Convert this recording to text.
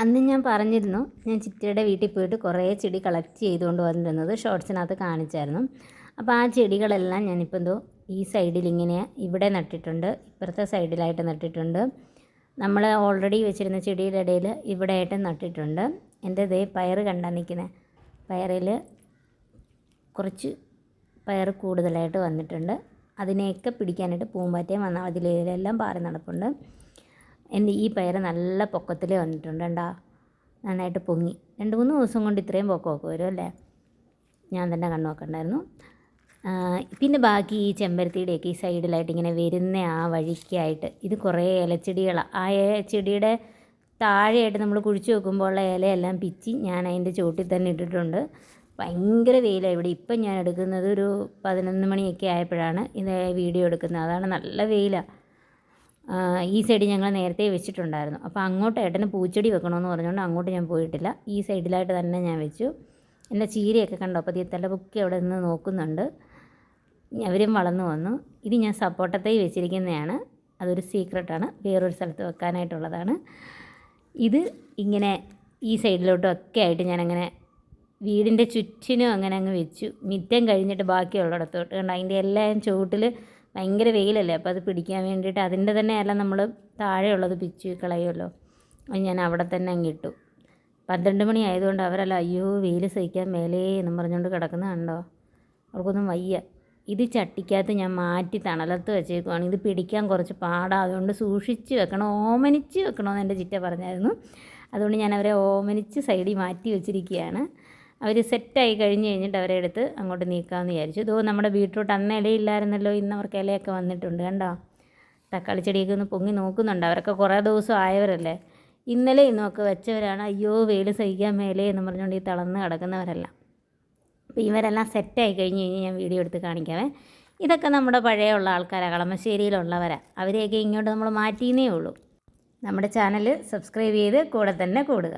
അന്ന് ഞാൻ പറഞ്ഞിരുന്നു ഞാൻ ചിറ്റയുടെ വീട്ടിൽ പോയിട്ട് കുറേ ചെടി കളക്ട് ചെയ്തുകൊണ്ട് വന്നിരുന്നത് ഷോർട്സിനകത്ത് കാണിച്ചായിരുന്നു. അപ്പോൾ ആ ചെടികളെല്ലാം ഞാനിപ്പോൾ എന്തോ ഈ സൈഡിൽ ഇങ്ങനെ ഇവിടെ നട്ടിട്ടുണ്ട് ഇപ്പുറത്തെ സൈഡിലായിട്ട് നട്ടിട്ടുണ്ട്. നമ്മൾ ഓൾറെഡി വെച്ചിരുന്ന ചെടിയുടെ ഇടയിൽ ഇവിടെ ആയിട്ട് നട്ടിട്ടുണ്ട്. എന്റെ ദേ പയർ കണ്ടാൽ നിൽക്കുന്നത് പയറിൽ കുറച്ച് പയർ കൂടുതലായിട്ട് വന്നിട്ടുണ്ട്. അതിനെയൊക്കെ പിടിക്കാനായിട്ട് പൂമ്പാറ്റയും വന്നാൽ അതിലെല്ലാം പാറി നടപ്പുണ്ട്. എന്റെ ഈ പയറ് നല്ല പൊക്കത്തിൽ വന്നിട്ടുണ്ട് കണ്ടാ. നന്നായിട്ട് പൊങ്ങി. രണ്ട് മൂന്ന് ദിവസം കൊണ്ട് ഇത്രയും പൊക്കമൊക്കെ വരും അല്ലേ? ഞാൻ തന്നെ കണ്ണു നോക്കണ്ടായിരുന്നു. പിന്നെ ബാക്കി ഈ ചെമ്പരത്തിയുടെയൊക്കെ ഈ സൈഡിലായിട്ട് ഇങ്ങനെ വരുന്ന ആ വഴിക്കായിട്ട് ഇത് കുറേ ഇലച്ചെടികളാണ് ആ ചെടിയുടെ താഴെയായിട്ട് നമ്മൾ കുഴിച്ച് വെക്കുമ്പോൾ ഉള്ള ഇലയെല്ലാം പിച്ചി ഞാൻ അതിന്റെ ചോട്ടിൽ തന്നെ ഇട്ടിട്ടുണ്ട്. ഭയങ്കര വെയിലാണ് ഇവിടെ. ഇപ്പം ഞാൻ എടുക്കുന്നത് ഒരു പതിനൊന്ന് മണിയൊക്കെ ആയപ്പോഴാണ് ഇത് വീഡിയോ എടുക്കുന്നത്. അതാണ് നല്ല വെയിലാണ് ഈ സൈഡ് ഞങ്ങൾ നേരത്തെ വെച്ചിട്ടുണ്ടായിരുന്നു. അപ്പോൾ അങ്ങോട്ട് ഏട്ടന് പൂച്ചെടി വെക്കണമെന്ന് പറഞ്ഞുകൊണ്ട് അങ്ങോട്ട് ഞാൻ പോയിട്ടില്ല. ഈ സൈഡിലായിട്ട് തന്നെ ഞാൻ വെച്ചു. എന്റെ ചീരയൊക്കെ കണ്ടോ? അപ്പോൾ ഈ തലപൊക്കി അവിടെ നിന്ന് നോക്കുന്നുണ്ട്. അവരും വളർന്നു വന്നു. ഇത് ഞാൻ സപ്പോട്ടത്തൈ വെച്ചിരിക്കുന്നതാണ്. അതൊരു സീക്രട്ടാണ്. വേറൊരു സ്ഥലത്ത് വെക്കാനായിട്ടുള്ളതാണ്. ഇത് ഇങ്ങനെ ഈ സൈഡിലോട്ടും ഒക്കെ ആയിട്ട് ഞാനങ്ങനെ വീടിന്റെ ചുറ്റിനും അങ്ങനെ അങ്ങ് വെച്ചു. മിറ്റം കഴിഞ്ഞിട്ട് ബാക്കിയുള്ളിടത്തോട്ട്. കണ്ടോ? അതിന്റെ എല്ലാം ചുവട്ടിൽ ഭയങ്കര വെയിലല്ലേ അപ്പോൾ അത് പിടിക്കാൻ വേണ്ടിയിട്ട് അതിന്റെ തന്നെ അല്ല നമ്മൾ താഴെയുള്ളത് പിച്ചു കളയുമല്ലോ അത് ഞാൻ അവിടെ തന്നെ അങ്ങ് ഇട്ടു. പന്ത്രണ്ട് മണി ആയതുകൊണ്ട് അവരല്ല അയ്യോ വെയിൽ സഹിക്കാൻ മേലേ എന്ന് പറഞ്ഞുകൊണ്ട് കിടക്കുന്ന കണ്ടോ? അവർക്കൊന്നും വയ്യ. ഇത് ചട്ടിക്കകത്ത് ഞാൻ മാറ്റി തണലത്ത് വെച്ചേക്കുവാണ്. ഇത് പിടിക്കാൻ കുറച്ച് പാടാണ് അതുകൊണ്ട് സൂക്ഷിച്ച് വെക്കണം ഓമനിച്ച് വെക്കണമെന്ന് എന്റെ ചിറ്റ പറഞ്ഞായിരുന്നു. അതുകൊണ്ട് ഞാൻ അവരെ ഓമനിച്ച് സൈഡിൽ മാറ്റി വെച്ചിരിക്കുകയാണ്. അവർ സെറ്റായി കഴിഞ്ഞ് കഴിഞ്ഞിട്ട് അവരെ എടുത്ത് അങ്ങോട്ട് നീക്കാമെന്ന് വിചാരിച്ചു. ഇതോ നമ്മുടെ ബീട്രൂട്ട് അന്ന് ഇലയില്ലായിരുന്നല്ലോ ഇന്ന് അവർക്ക് ഇലയൊക്കെ വന്നിട്ടുണ്ട് കണ്ടോ? തക്കാളി ചെടിയൊക്കെ ഒന്ന് പൊങ്ങി നോക്കുന്നുണ്ട്. അവരൊക്കെ കുറേ ദിവസം ആയവരല്ലേ? ഇന്നലെ ഇന്നൊക്കെ വെച്ചവരാണ് അയ്യോ വെയിൽ സഹിക്കാൻ മേലേ എന്ന് പറഞ്ഞുകൊണ്ട് ഈ തളർന്ന് കിടക്കുന്നവരെല്ലാം. അപ്പോൾ ഇവരെല്ലാം സെറ്റായി കഴിഞ്ഞ് കഴിഞ്ഞ് ഞാൻ വീഡിയോ എടുത്ത് കാണിക്കാവേ. ഇതൊക്കെ നമ്മുടെ പഴയ ഉള്ള ആൾക്കാരാണ് കളമശ്ശേരിയിലുള്ളവരാണ് അവരെയൊക്കെ ഇങ്ങോട്ട് നമ്മൾ മാറ്റിയെന്നേ ഉള്ളൂ. നമ്മുടെ ചാനൽ സബ്സ്ക്രൈബ് ചെയ്ത് കൂടെ തന്നെ കൂടുക.